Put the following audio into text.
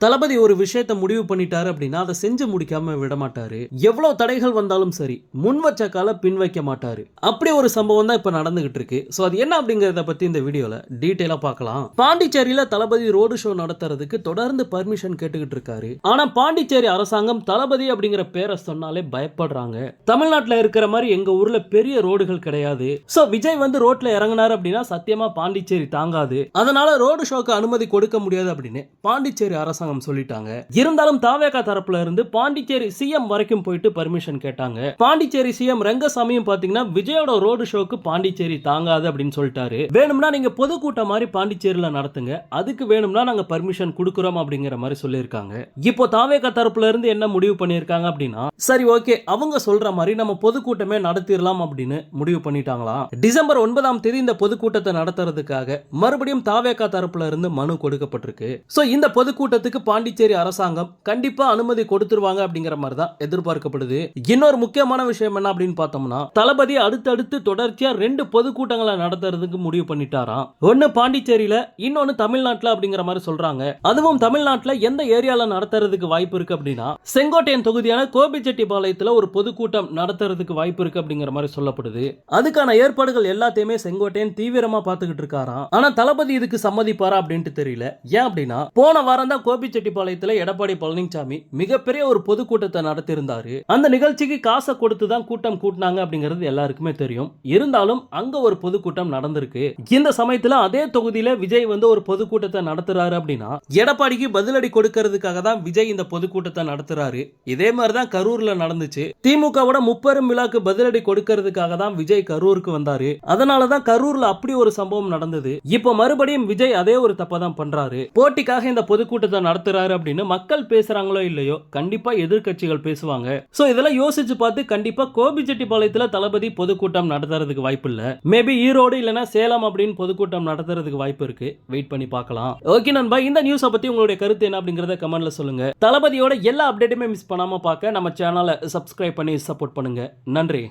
தளபதி ஒரு விஷயத்த முடிவு பண்ணிட்டாரு அப்படின்னா அதை செஞ்சு முடிக்காம விட மாட்டாரு எவ்வளவு தடைகள் வந்தாலும் சரி முன் வச்ச கால பின் வைக்க மாட்டாரு. அப்படி ஒரு சம்பவம் தான் இப்ப நடந்துகிட்டு இருக்கு. சோ அது என்ன அப்படிங்கறத பத்தி இந்த வீடியோல டீட்டெயிலா பார்க்கலாம். பாண்டிச்சேரியில தளபதி ரோடு ஷோ நடத்துறதுக்கு தொடர்ந்து பர்மிஷன் கேட்டுக்கிட்டு இருக்காரு. ஆனா பாண்டிச்சேரி அரசாங்கம் தளபதி அப்படிங்கிற பேரை சொன்னாலே பயப்படுறாங்க. தமிழ்நாட்டுல இருக்கிற மாதிரி எங்க ஊர்ல பெரிய ரோடுகள் கிடையாது. சோ விஜய் வந்து ரோட்ல இறங்கினாரு அப்படின்னா சத்தியமா பாண்டிச்சேரி தாங்காது. அதனால ரோடு ஷோக்கு அனுமதி கொடுக்க முடியாது அப்படின்னு பாண்டிச்சேரி அரசாங்கம் அரசாங்கம் சொல்லிட்டாங்க. இருந்தாலும் தாவேகா தரப்புல இருந்து பாண்டிச்சேரி சிஎம் வரைக்கும் போயிட்டு பர்மிஷன் கேட்டாங்க. பாண்டிச்சேரி சிஎம் ரங்கசாமியும் பாத்தீங்கன்னா விஜயோட ரோடு ஷோக்கு பாண்டிச்சேரி தாங்காது அப்படின்னு சொல்லிட்டாரு. வேணும்னா நீங்க பொதுக்கூட்டம் மாதிரி பாண்டிச்சேரியில நடத்துங்க. அதுக்கு வேணும்னா நாங்க பர்மிஷன் கொடுக்குறோம் அப்படிங்கிற மாதிரி சொல்லியிருக்காங்க. இப்போ தாவேகா தரப்புல இருந்து என்ன முடிவு பண்ணியிருக்காங்க அப்படின்னா சரி ஓகே அவங்க சொல்ற மாதிரி நம்ம பொதுக்கூட்டமே நடத்திடலாம் அப்படின்னு முடிவு பண்ணிட்டாங்களாம் டிசம்பர் ஒன்பதாம் தேதி இந்த பொதுக்கூட்டத்தை நடத்துறதுக்காக மறுபடியும் தாவேகா தரப்புல இருந்து மனு கொடுக்கப்பட்டிருக்கு. சோ இந்த பொதுக்கூட்டத்துக்கு பாண்டிச்சேரி அரசாங்கம் கண்டிப்பா அனுமதி கொடுத்துருவாங்க அப்படிங்கிற மாதிரி தான் எதிர்பார்க்கப்படுது. இன்னொரு முக்கியமான விஷயம் என்ன அப்படின்னு பார்த்தோம்னா தளபதி அடுத்தடுத்து தொடர்ச்சியா ரெண்டு பொதுக்கூட்டங்களை நடத்துறதுக்கு முடிவு பண்ணிட்டாராம். ஒன்னு பாண்டிச்சேரியில இன்னொன்னு தமிழ்நாட்டுல அப்படிங்கிற மாதிரி சொல்றாங்க. அதுவும் தமிழ்நாட்டுல எந்த ஏரியால நடத்துறதுக்கு வாய்ப்பு இருக்கு அப்படின்னா செங்கோட்டையன் தொகுதியான கோபிச்செட்டிப்பாளையத்துல ஒரு பொதுக்கூட்டம் நடத்துறதுக்கு வாய்ப்பு இருக்கு அப்படிங்கிற மாதிரி சொல்லப்படுது. அதுக்கான ஏற்பாடுகள் எல்லாத்தையுமே செங்கோட்டையன் தீவிரமா பார்த்துக்கிட்டு இருக்காராம். ஆனா தளபதி இதுக்கு சம்மதிப்பாரா அப்படின்ட்டு தெரியல. ஏன் அப்படின்னா போன வாரம் தான் கோபி கோபிச்செட்டிப்பாளையத்துல எடப்பாடி பழனிசாமி மிகப்பெரிய ஒரு பொதுக்கூட்டத்தை நடத்தியிருந்தாரு. அந்த நிகழ்ச்சிக்கு காசை கொடுத்து தான் கூட்டம் கூட்டினாங்க அப்படிங்கிறது எல்லாருக்குமே தெரியும். இருந்தாலும் அங்க ஒரு பொதுக்கூட்டம் நடந்திருக்கு. இந்த சமயத்துல அதே தொகுதியில விஜய் வந்து ஒரு பொதுக்கூட்டத்தை நடத்துறாரு அப்படின்னா எடப்பாடிக்கு பதிலடி கொடுக்கறதுக்காக தான் விஜய் இந்த பொதுக்கூட்டத்தை நடத்துறாரு. இதே மாதிரி தான் கரூர்ல நடந்துச்சு. திமுகவோட முப்பெரும் விழாக்கு பதிலடி கொடுக்கறதுக்காக தான் விஜய் கரூருக்கு வந்தாரு. அதனால தான் கரூர்ல அப்படி ஒரு சம்பவம் நடந்தது. இப்போ மறுபடியும் விஜய் அதே ஒரு தப்பை தான் பண்றாரு. போட்டிக்காக இந்த பொதுக்கூட்டத்தை நடத்துறாரு அப்படின்னு மக்கள் பேசுறாங்களோ இல்லையோ கண்டிப்பா எதிர்க்கட்சிகள் பேசுவாங்க. சோ இதெல்லாம் யோசிச்சு பார்த்து கண்டிப்பா கோபிச்செட்டிப்பாளையத்துல தளபதி பொதுக்கூட்டம் நடத்துறதுக்கு வாய்ப்பு இல்ல. மேபி ஈரோடு இல்லனா சேலம் அப்படின்னு பொதுக்கூட்டம் நடத்துறதுக்கு வாய்ப்பு இருக்கு. வெயிட் பண்ணி பார்க்கலாம். ஓகே நண்பா இந்த நியூஸை பத்தி உங்களுடைய கருத்து என்ன அப்படிங்கறத கமெண்ட்ல சொல்லுங்க. தளபதியோட எல்லா அப்டேட்டுமே மிஸ் பண்ணாம பார்க்க நம்ம சேனலை சப்ஸ்கிரைப் பண்ணி சப்போர்ட் பண்ணுங்க. நன்றி.